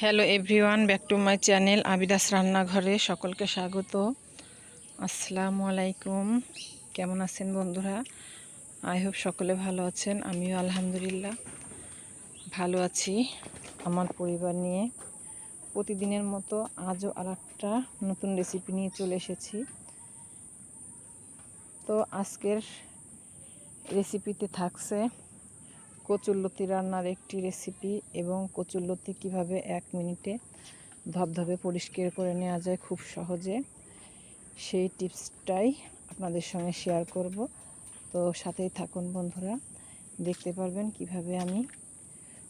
Hello everyone back to my channel আবিদাস রান্নাঘরে সকলকে স্বাগত। আসসালামু আলাইকুম। কেমন আছেন বন্ধুরা? আই হোপ সকলে ভালো আছেন, আমিও আলহামদুলিল্লাহ ভালো আছি আমার পরিবার নিয়ে। প্রতিদিনের মতো আজও আর একটা নতুন রেসিপি নিয়ে চলে এসেছি। তো আজকের রেসিপিতে থাকছে কচুরলতি রান্নার একটি রেসিপি এবং কচুরলতি কীভাবে এক মিনিটে ধবধবে পরিষ্কার করে নেওয়া যায় খুব সহজে, সেই টিপসটাই আপনাদের সঙ্গে শেয়ার করব। তো সাথেই থাকুন বন্ধুরা, দেখতে পারবেন কীভাবে আমি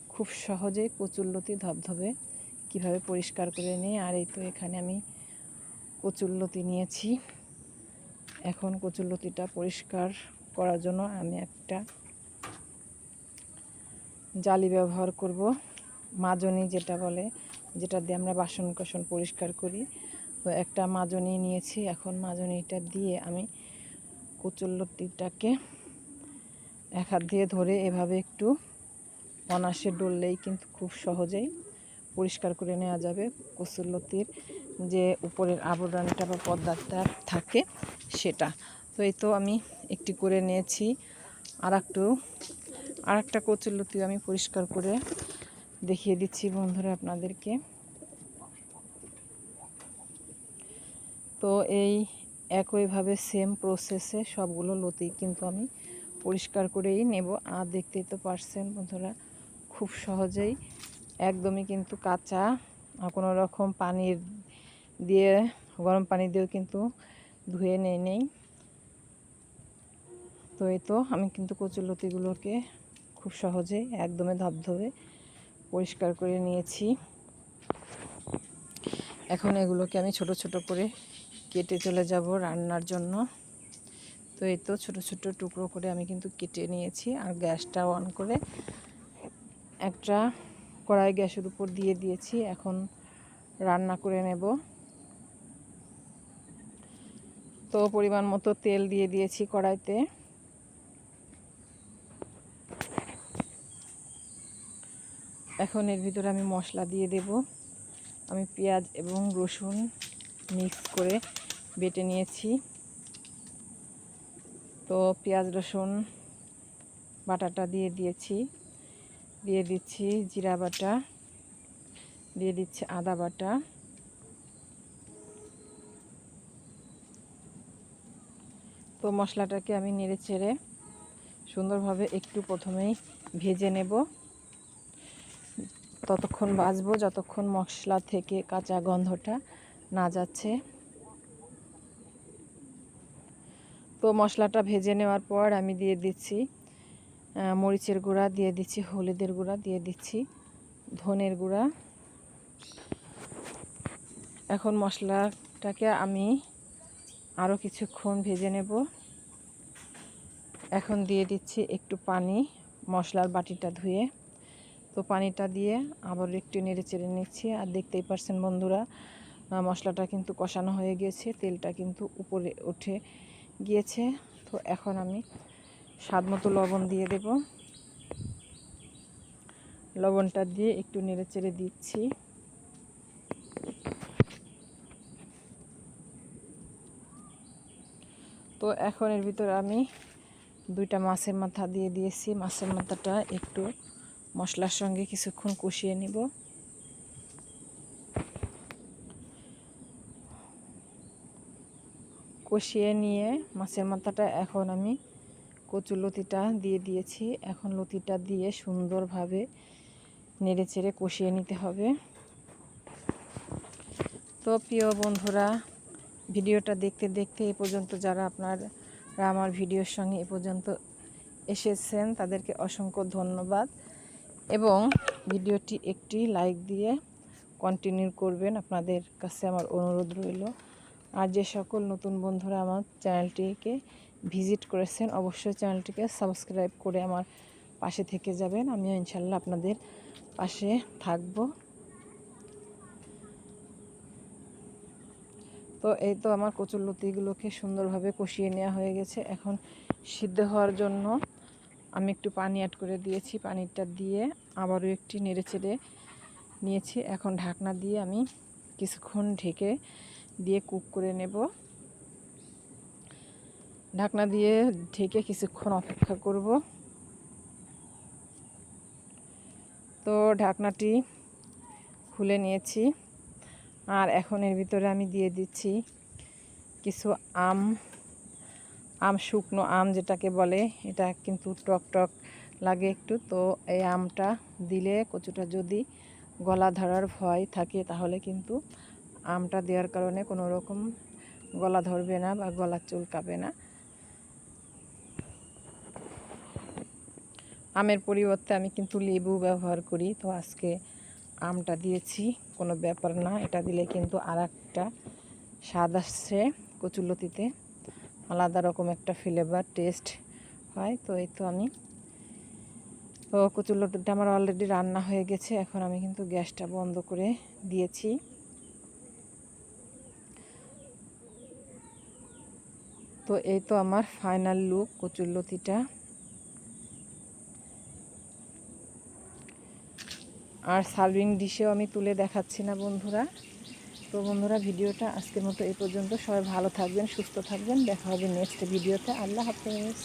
খুব সহজে কচুরলতি ধবধবে কীভাবে পরিষ্কার করে নিই। আর এই তো এখানে আমি কচুরলতি নিয়েছি। এখন কচুরলতিটা পরিষ্কার করার জন্য আমি একটা জালি ব্যবহার করব, মাজনি যেটা বলে, যেটা দিয়ে আমরা বাসন কোসন পরিষ্কার করি। তো একটা মাজনি নিয়েছি, এখন মাজনিটা দিয়ে আমি কচুল্লতিটাকে এক হাত দিয়ে ধরে এভাবে একটু অনাসে ডললেই কিন্তু খুব সহজেই পরিষ্কার করে নেওয়া যাবে। কচুল্লতির যে উপরের আবরণটা বা পর্দাটা থাকে সেটা। তো এই তো আমি একটি করে নিয়েছি আর একটু আর একটা কচুরলতিও আমি পরিষ্কার করে দেখিয়ে দিচ্ছি বন্ধুরা আপনাদেরকে। তো এই একইভাবে সেম প্রসেসে সবগুলো লতি কিন্তু আমি পরিষ্কার করেই নেব। আর দেখতেই তো পারছেন বন্ধুরা, খুব সহজেই একদমই কিন্তু কাঁচা কোনো রকম পানির দিয়ে, গরম পানি দিয়েও কিন্তু ধুয়ে নেই নেই। তো এই তো আমি কিন্তু কচুরলতিগুলোকে খুব সহজে, একদমে ধবধবে। পরিষ্কার করে নিয়েছি। এখন এগুলোকে আমি ছোট ছোট করে কেটে চলে যাব রান্নার জন্য। তো এই তো ছোটো ছোটো টুকরো করে আমি কিন্তু কেটে নিয়েছি আর গ্যাসটা অন করে একটা কড়াই গ্যাসের উপর দিয়ে দিয়েছি। এখন রান্না করে নেব। তো পরিমাণ মতো তেল দিয়ে দিয়েছি কড়াইতে। এখন এর ভিতরে আমি মশলা দিয়ে দেব। আমি পেঁয়াজ এবং রসুন মিক্স করে বেটে নিয়েছি। তো পেঁয়াজ, রসুন, বাটাটা দিয়ে দিয়েছি। দিয়ে দিচ্ছি জিরা বাটা, দিয়ে দিচ্ছি আদা বাটা। তো মশলাটাকে আমি নেড়ে চেড়ে সুন্দরভাবে একটু প্রথমেই ভেজে নেব। ততক্ষণ বাজবো যতক্ষণ মশলা থেকে কাঁচা গন্ধটা না যাচ্ছে। তো মশলাটা ভেজে নেওয়ার পর আমি দিয়ে দিচ্ছি মরিচের গুঁড়া, দিয়ে দিচ্ছি হলুদের গুঁড়া, দিয়ে দিচ্ছি ধনের গুঁড়া। এখন মশলাটাকে আমি আরও কিছুক্ষণ ভেজে নেব। এখন দিয়ে দিচ্ছি একটু পানি মশলার বাটিটা ধুয়ে। তো পানিটা দিয়ে আবার একটু নেড়ে চেড়ে নিচ্ছি। আর দেখতেই পারছেন বন্ধুরা মশলাটা কিন্তু কষানো হয়ে গিয়েছে, তেলটা কিন্তু উপরে উঠে গিয়েছে। তো এখন আমি স্বাদ মতো লবণ দিয়ে দেব। লবণটা দিয়ে একটু নেড়ে চেড়ে দিচ্ছি। তো এখন এর ভিতরে আমি দুইটা মাছের মাথা দিয়ে দিয়েছি। মাছের মাথাটা একটু মশলার সঙ্গে কিছুক্ষণ কষিয়ে নিব। কষিয়ে নিয়ে মাছের মাথাটা এখন আমি কচু লতিটা দিয়ে দিয়েছি। এখন লতিটা দিয়ে সুন্দরভাবে নেড়ে চেড়ে কষিয়ে নিতে হবে। তো প্রিয় বন্ধুরা, ভিডিওটা দেখতে দেখতে এ পর্যন্ত যারা আপনার, আমার ভিডিওর সঙ্গে এ পর্যন্ত এসেছেন, তাদেরকে অসংখ্য ধন্যবাদ। এবং ভিডিওটি একটি লাইক দিয়ে কন্টিনিউ করবেন আপনাদের কাছে আমার অনুরোধ রইল। আর যে সকল নতুন বন্ধুরা আমার চ্যানেলটিকে ভিজিট করেছেন, অবশ্যই চ্যানেলটিকে সাবস্ক্রাইব করে আমার পাশে থেকে যাবেন। আমিও ইনশাল্লাহ আপনাদের পাশে থাকব। তো এই তো আমার কচুর লতিগুলোকে সুন্দরভাবে কষিয়ে নেওয়া হয়ে গেছে। এখন সিদ্ধ হওয়ার জন্য আমি একটু পানি অ্যাড করে দিয়েছি, পানিটা দিয়ে আবারও একটি নেড়ে চেড়ে নিয়েছি। এখন ঢাকনা দিয়ে আমি কিছুক্ষণ ঢেকে দিয়ে কুক করে নেব। ঢাকনা দিয়ে ঢেকে কিছুক্ষণ অপেক্ষা করব। তো ঢাকনাটি খুলে নিয়েছি। আর এখন এর ভিতরে আমি দিয়ে দিচ্ছি কিছু আম আম, শুকনো আম যেটাকে বলে, এটা কিন্তু টক টক লাগে একটু। তো এই আমটা দিলে কচুটা যদি গলা ধরার ভয় থাকে, তাহলে কিন্তু আমটা দেওয়ার কারণে কোনো রকম গলা ধরবে না বা গলা চুলকাবে না। আমের পরিবর্তে আমি কিন্তু লেবু ব্যবহার করি। তো আজকে আমটা দিয়েছি, কোনো ব্যাপার না। এটা দিলে কিন্তু আর একটা স্বাদ আসছে কচুলতিতে আলাদা রকম একটা ফ্লেভার টেস্ট হয়, তো এই তো আমি। তো কচুরলতিটা আমার অলরেডি রান্না হয়ে গেছে, এখন আমি কিন্তু গ্যাসটা বন্ধ করে দিয়েছি। তো এই তো আমার ফাইনাল লুক কচুরলতিটা আর সার্ভিং ডিশেও আমি তুলে দেখাচ্ছি না বন্ধুরা। তো বন্ধুরা, ভিডিওটা আজকের মতো এই পর্যন্ত। সবাই ভালো থাকবেন, সুস্থ থাকবেন। দেখা হবে নেক্সট ভিডিওতে। আল্লাহ হাফেজ।